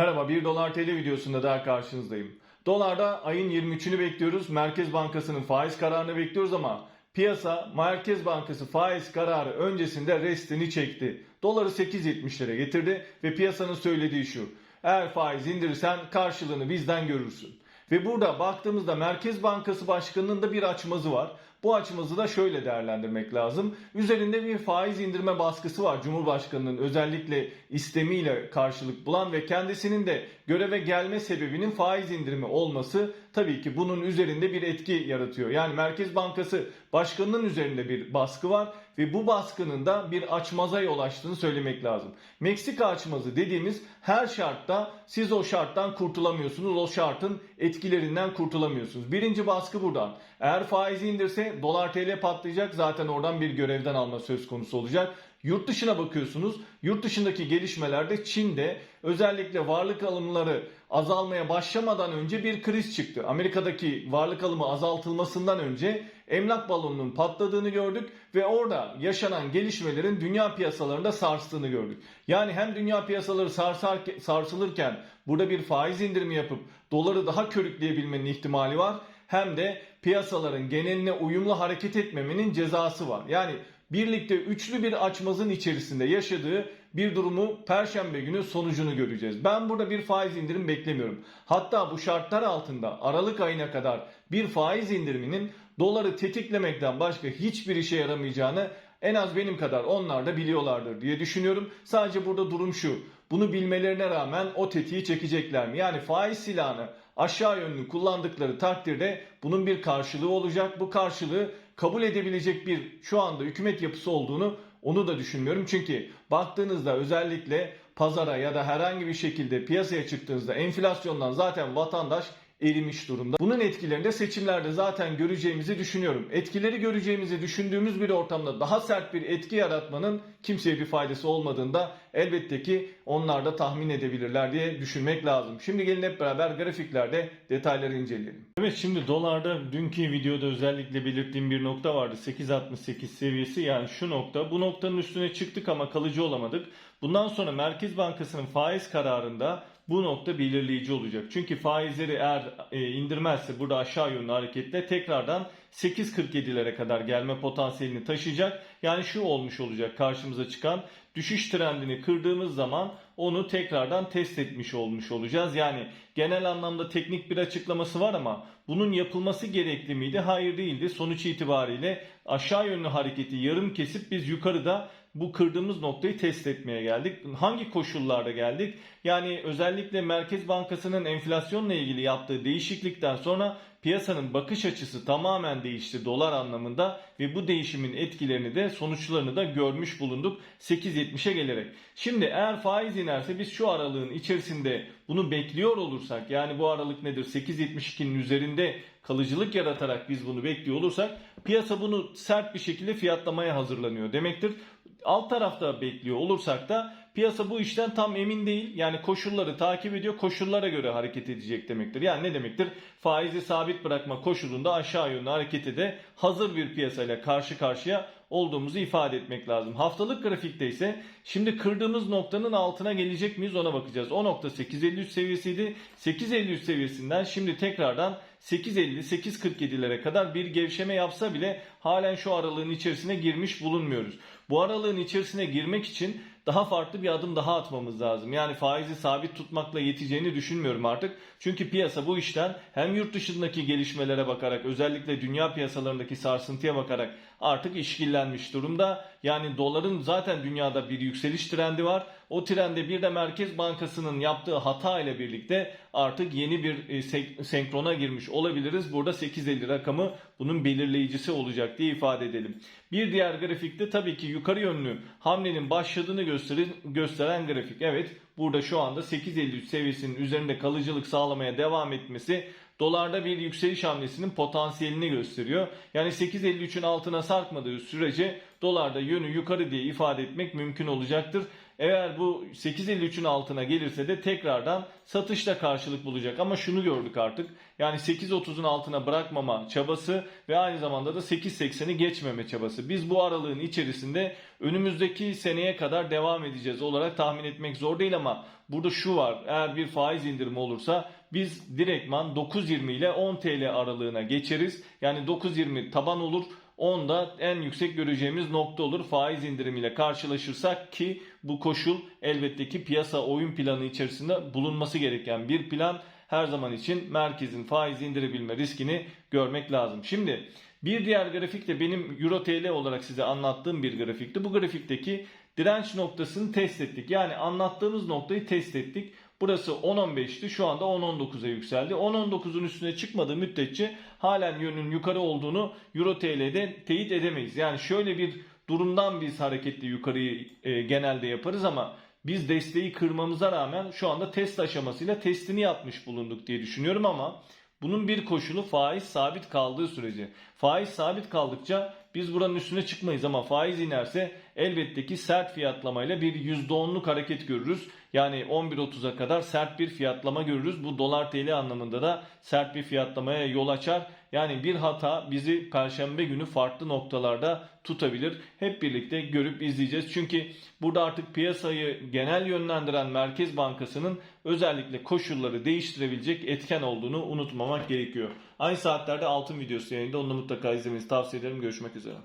Merhaba 1 Dolar TL videosunda daha karşınızdayım. Dolarda ayın 23'ünü bekliyoruz. Merkez Bankası'nın faiz kararını bekliyoruz ama piyasa Merkez Bankası faiz kararı öncesinde restini çekti. Doları 8.70'lere getirdi ve piyasanın söylediği şu. Eğer faiz indirirsen karşılığını bizden görürsün. Ve burada baktığımızda Merkez Bankası Başkanı'nın da bir açmazı var. Bu açmazı da şöyle değerlendirmek lazım. Üzerinde bir faiz indirme baskısı var Cumhurbaşkanı'nın özellikle istemiyle karşılık bulan ve kendisinin de göreve gelme sebebinin faiz indirimi olması tabii ki bunun üzerinde bir etki yaratıyor. Yani Merkez Bankası Başkanı'nın üzerinde bir baskı var ve bu baskının da bir açmaza yol açtığını söylemek lazım. Meksika açmazı dediğimiz her şartta siz o şarttan kurtulamıyorsunuz. O şartın etkilerinden kurtulamıyorsunuz. Birinci baskı buradan. Eğer faizi indirse dolar TL patlayacak. Zaten oradan bir görevden alma söz konusu olacak. Yurt dışına bakıyorsunuz. Yurt dışındaki gelişmelerde Çin'de özellikle varlık alımları azalmaya başlamadan önce bir kriz çıktı. Amerika'daki varlık alımı azaltılmasından önce emlak balonunun patladığını gördük ve orada yaşanan gelişmelerin dünya piyasalarında sarstığını gördük. Yani hem dünya piyasaları sarsar, sarsılırken burada bir faiz indirimi yapıp doları daha körükleyebilmenin ihtimali var hem de piyasaların geneline uyumlu hareket etmemenin cezası var. Yani birlikte üçlü bir açmazın içerisinde yaşadığı bir durumu perşembe günü sonucunu göreceğiz. Ben burada bir faiz indirim beklemiyorum. Hatta bu şartlar altında Aralık ayına kadar bir faiz indiriminin doları tetiklemekten başka hiçbir işe yaramayacağını en az benim kadar onlar da biliyorlardır diye düşünüyorum. Sadece burada durum şu. Bunu bilmelerine rağmen o tetiği çekecekler mi? Yani faiz silahını aşağı yönlü kullandıkları takdirde bunun bir karşılığı olacak. Bu karşılığı kabul edebilecek bir şu anda hükümet yapısı olduğunu onu da düşünmüyorum. Çünkü baktığınızda özellikle pazara ya da herhangi bir şekilde piyasaya çıktığınızda enflasyondan zaten vatandaş erimiş durumda. Bunun etkilerini de seçimlerde zaten göreceğimizi düşünüyorum. Etkileri göreceğimizi düşündüğümüz bir ortamda daha sert bir etki yaratmanın kimseye bir faydası olmadığında elbette ki onlar da tahmin edebilirler diye düşünmek lazım. Şimdi gelin hep beraber grafiklerde detayları inceleyelim. Evet şimdi dolarda dünkü videoda özellikle belirttiğim bir nokta vardı. 8.68 seviyesi yani şu nokta. Bu noktanın üstüne çıktık ama kalıcı olamadık. Bundan sonra Merkez Bankası'nın faiz kararında bu nokta belirleyici olacak. Çünkü faizleri eğer e, indirmezse burada aşağı yönlü hareketle tekrardan 8.47'lere kadar gelme potansiyelini taşıyacak. Yani şu olmuş olacak karşımıza çıkan düşüş trendini kırdığımız zaman onu tekrardan test etmiş olmuş olacağız. Yani genel anlamda teknik bir açıklaması var ama bunun yapılması gerekli miydi? Hayır değildi. Sonuç itibariyle aşağı yönlü hareketi yarım kesip biz yukarıda bu kırdığımız noktayı test etmeye geldik. Hangi koşullarda geldik? Yani özellikle Merkez Bankası'nın enflasyonla ilgili yaptığı değişiklikten sonra piyasanın bakış açısı tamamen değişti dolar anlamında ve bu değişimin etkilerini de sonuçlarını da görmüş bulunduk 8.70'e gelerek. Şimdi eğer faiz inerse biz şu aralığın içerisinde bunu bekliyor olursak yani bu aralık nedir 8.72'nin üzerinde kalıcılık yaratarak biz bunu bekliyor olursak piyasa bunu sert bir şekilde fiyatlamaya hazırlanıyor demektir. Alt tarafta bekliyor olursak da piyasa bu işten tam emin değil. Yani koşulları takip ediyor. Koşullara göre hareket edecek demektir. Yani ne demektir? Faizi sabit bırakma koşulunda aşağı yönlü harekete de hazır bir piyasayla karşı karşıya olduğumuzu ifade etmek lazım. Haftalık grafikte ise şimdi kırdığımız noktanın altına gelecek miyiz ona bakacağız. O nokta 8.53 seviyesiydi. 8.53 seviyesinden şimdi tekrardan 8.50-8.47'lere kadar bir gevşeme yapsa bile halen şu aralığın içerisine girmiş bulunmuyoruz. Bu aralığın içerisine girmek için daha farklı bir adım daha atmamız lazım. Yani faizi sabit tutmakla yeteceğini düşünmüyorum artık. Çünkü piyasa bu işten hem yurt dışındaki gelişmelere bakarak özellikle dünya piyasalarındaki sarsıntıya bakarak artık işkillenmiş durumda. Yani doların zaten dünyada bir yükseliş trendi var. O trende bir de Merkez Bankası'nın yaptığı hata ile birlikte artık yeni bir e, senkrona girmiş olabiliriz. Burada 8.50 rakamı bunun belirleyicisi olacak diye ifade edelim. Bir diğer grafikte tabii ki yukarı yönlü hamlenin başladığını gösteren, gösteren grafik. Evet burada şu anda 8.53 seviyesinin üzerinde kalıcılık sağlamaya devam etmesi dolarda bir yükseliş hamlesinin potansiyelini gösteriyor. Yani 8.53'ün altına sarkmadığı sürece dolarda yönü yukarı diye ifade etmek mümkün olacaktır. Eğer bu 8.53'ün altına gelirse de tekrardan satışla karşılık bulacak. Ama şunu gördük artık. Yani 8.30'un altına bırakmama çabası ve aynı zamanda da 8.80'i geçmeme çabası. Biz bu aralığın içerisinde önümüzdeki seneye kadar devam edeceğiz olarak tahmin etmek zor değil ama burada şu var. Eğer bir faiz indirimi olursa biz direktman 9.20 ile 10 TL aralığına geçeriz. Yani 9.20 taban olur. 10'da en yüksek göreceğimiz nokta olur faiz indirimiyle karşılaşırsak ki bu koşul elbette ki piyasa oyun planı içerisinde bulunması gereken bir plan. Her zaman için merkezin faiz indirebilme riskini görmek lazım. Şimdi bir diğer grafik de benim Euro TL olarak size anlattığım bir grafikti. Bu grafikteki direnç noktasını test ettik. Yani anlattığımız noktayı test ettik. Burası 10.15'ti şu anda 10.19'a yükseldi. 10.19'un üstüne çıkmadığı müddetçe halen yönün yukarı olduğunu Euro TL'de teyit edemeyiz. Yani şöyle bir durumdan biz hareketli yukarıyı e, genelde yaparız ama biz desteği kırmamıza rağmen şu anda test aşamasıyla testini yapmış bulunduk diye düşünüyorum ama bunun bir koşulu faiz sabit kaldığı sürece. Faiz sabit kaldıkça biz buranın üstüne çıkmayız ama faiz inerse elbette ki sert fiyatlamayla bir %10'luk hareket görürüz. Yani 11.30'a kadar sert bir fiyatlama görürüz. Bu dolar TL anlamında da sert bir fiyatlamaya yol açar. Yani bir hata bizi perşembe günü farklı noktalarda tutabilir. Hep birlikte görüp izleyeceğiz. Çünkü burada artık piyasayı genel yönlendiren Merkez Bankası'nın özellikle koşulları değiştirebilecek etken olduğunu unutmamak gerekiyor. Aynı saatlerde altın videosu yayında onu mutlaka izlemenizi tavsiye ederim. Görüşmek üzere.